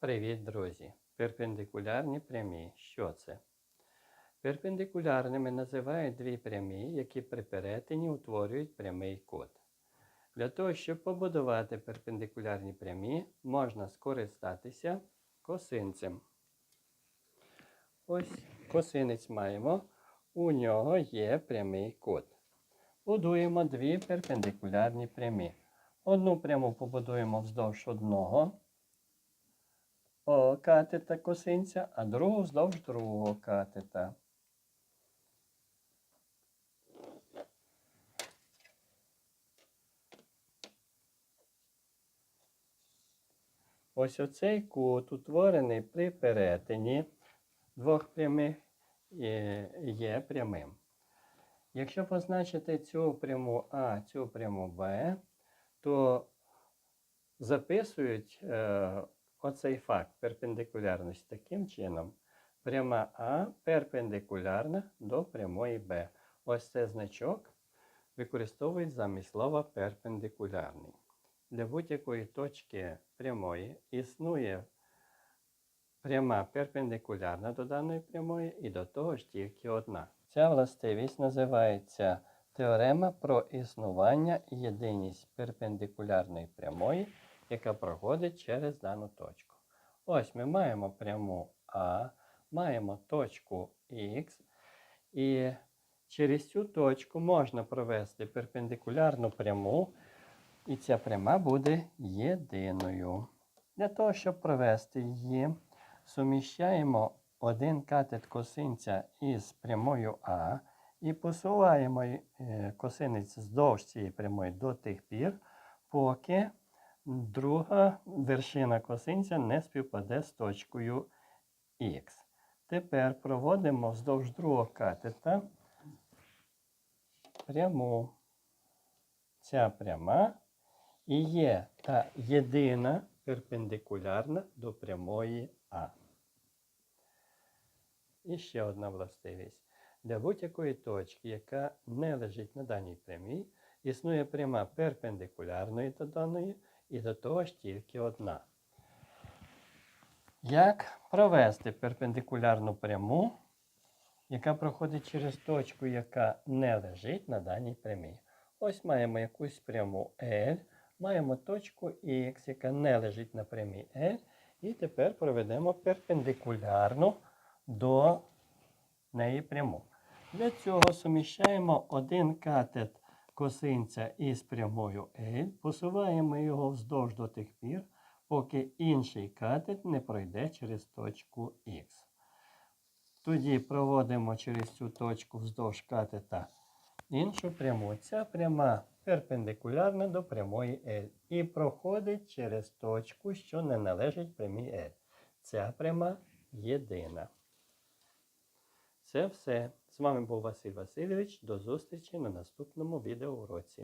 Привіт, друзі! Перпендикулярні прямі. Що це? Перпендикулярними називають дві прямі, які при перетині утворюють прямий кут. Для того, щоб побудувати перпендикулярні прямі, можна скористатися косинцем. Ось косинець маємо. У нього є прямий кут. Будуємо дві перпендикулярні прямі. Одну пряму побудуємо вздовж одного о, катета косинця, а другу вздовж другого катета. Ось оцей кут, утворений при перетині двох прямих, є, є прямим. Якщо позначити цю пряму А, цю пряму Б, то записують е, оцей факт перпендикулярності таким чином. Пряма А перпендикулярна до прямої Б. Ось цей значок використовують замість слова перпендикулярний. Для будь-якої точки прямої існує пряма перпендикулярна до даної прямої і до того ж тільки одна. Ця властивість називається теорема про існування єдиність перпендикулярної прямої, яка проходить через дану точку. Ось ми маємо пряму А, маємо точку Х, і через цю точку можна провести перпендикулярну пряму, і ця пряма буде єдиною. Для того, щоб провести її, суміщаємо один катет косинця із прямою А і посуваємо е, косинець здовж цієї прямої до тих пір, поки друга вершина косинця не співпаде з точкою Х. Тепер проводимо вздовж другого катета пряму. Ця пряма і є та єдина перпендикулярна до прямої А. І ще одна властивість. Для будь-якої точки, яка не лежить на даній прямій, існує пряма перпендикулярної до даної і до того ж тільки одна. Як провести перпендикулярну пряму, яка проходить через точку, яка не лежить на даній прямій? Ось маємо якусь пряму L, маємо точку X, яка не лежить на прямій L, і тепер проведемо перпендикулярну до неї пряму. Для цього суміщаємо один катет косинця із прямою L, посуваємо його вздовж до тих пір, поки інший катет не пройде через точку Х. Тоді проводимо через цю точку вздовж катета іншу пряму. Ця пряма перпендикулярна до прямої L і проходить через точку, що не належить прямій L. Ця пряма єдина. Це все. З вами був Василь Васильович. До зустрічі на наступному відеоуроці.